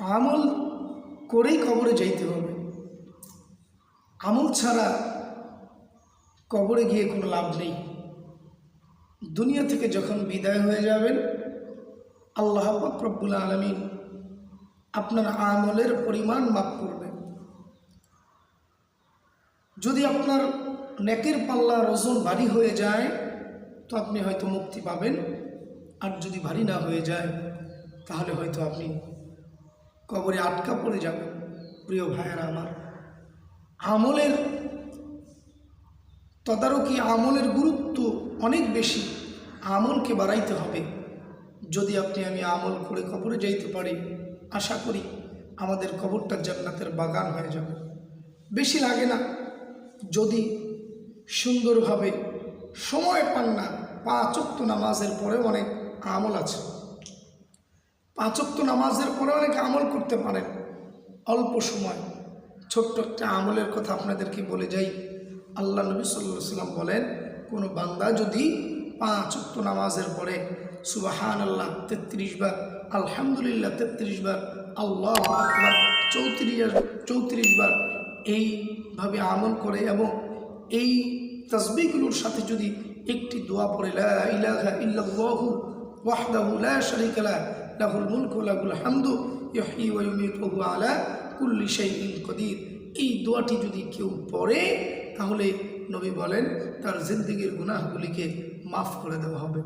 আমল করেই কবরে যাইতে হবে। আমল ছাড়া কবরে গিয়ে কোনো লাভ নেই। দুনিয়া থেকে যখন বিদায় হয়ে যাবেন, আল্লাহ রব্বুল আলমিন আপনার আমলের পরিমাণ মাফ করবেন। যদি আপনার নেকের পাল্লার ওজন ভারী হয়ে যায়, তো আপনি হয়তো মুক্তি পাবেন। আর যদি ভারী না হয়ে যায়, তাহলে হয়তো আপনি কবরে আটকা পড়ে যাবেন প্রিয় ভাইয়েরা আমার। আমলের তদারকি, আমলের গুরুত্ব অনেক বেশি। আমলকে বাড়াইতে হবে। যদি আপনি আমি আমল করে কবরে যাইতে পারি, আশা করি আমাদের কবরটা জান্নাতের বাগান হয়ে যাবে। বেশি লাগে না যদি সুন্দরভাবে সময় পান না পাঁচক্ত নামাজের পরে অনেক আমল আছে। পাঁচক্ত নামাজের পরে অনেক আমল করতে পারেন। অল্প সময়। ছোট্ট একটা আমলের কথা আপনাদেরকে বলে যাই। আল্লাহ নবী সাল্লাম বলেন, কোনো বান্দা যদি পাঁচ উক্ত নামাজের পরে সুবাহান আল্লাহ তেত্রিশ বার, আলহামদুলিল্লাহ তেত্রিশ বার, আল্লাহ আকবার চৌত্রিশ চৌত্রিশ বার এইভাবে আমল করে এবং এই তসবিগুলোর সাথে যদি একটি দোয়া পড়ে ইল্লাল্লাহু ওয়াহদাহু লা শারীকা লাহ লাহুল মুলকু লাহুল হামদু ইহি ওয়া ইউমীতু আলা কুল্লি শাইইন কদির। এই দোয়াটি যদি কেউ পড়ে, তাহলে নবী বলেন, তার জিন্দগির গুনাহগুলিকে মাফ করে দেওয়া হবে।